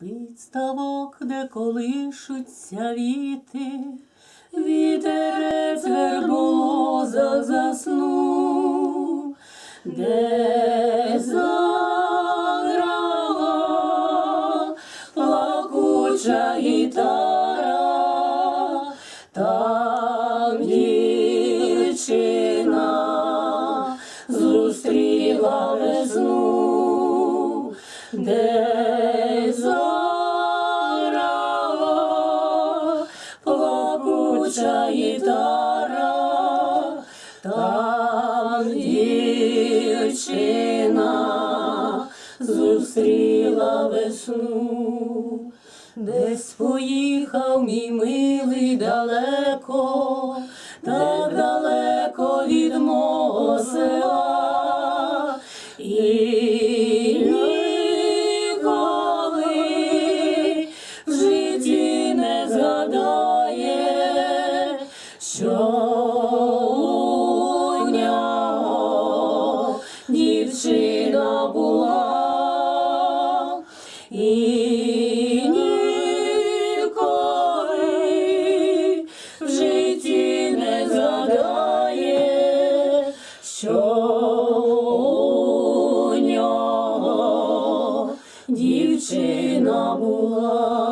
Спить ставок, де колишуться віти, вітерець вербоза заснув, де заграла плакуча гітара, там дівчина зустріла весну, де гітара, там дівчина зустріла весну. Десь поїхав мій милий далеко, так далеко від мого села. Дівчина була. І в житті не згадає, що дівчина була.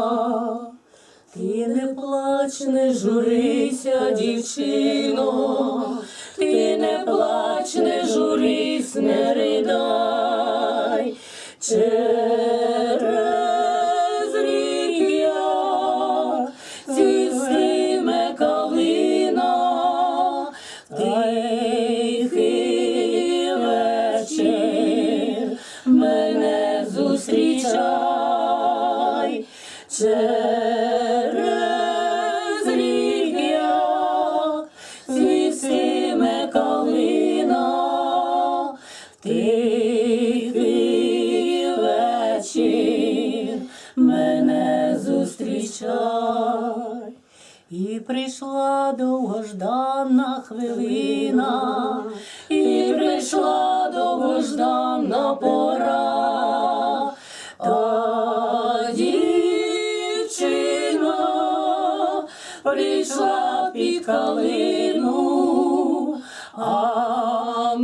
Плач, не журися, дівчино, ти не плач, не журись, не ридай. Через рік я цвістиме калина, тихий вечір мене зустрічай. Через тихий вечір мене зустрічай. І прийшла довгожданна хвилина, і прийшла довгожданна пора. Та дівчина прийшла під калину, а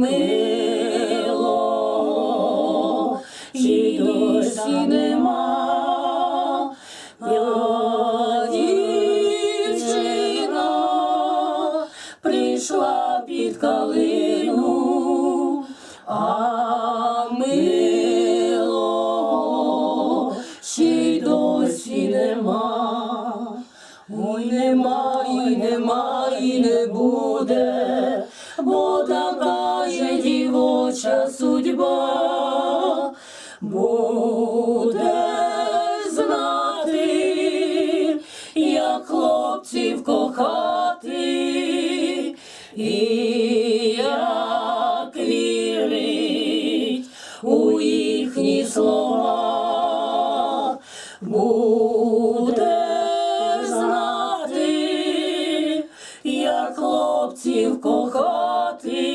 досі нема. Я дівчина прийшла під калину, а мило ще й досі нема. Ой, нема, і нема, і не буде, бо така же дівоча судьба кохати, і як вірить у їхні слова. Буде хлопців кохати,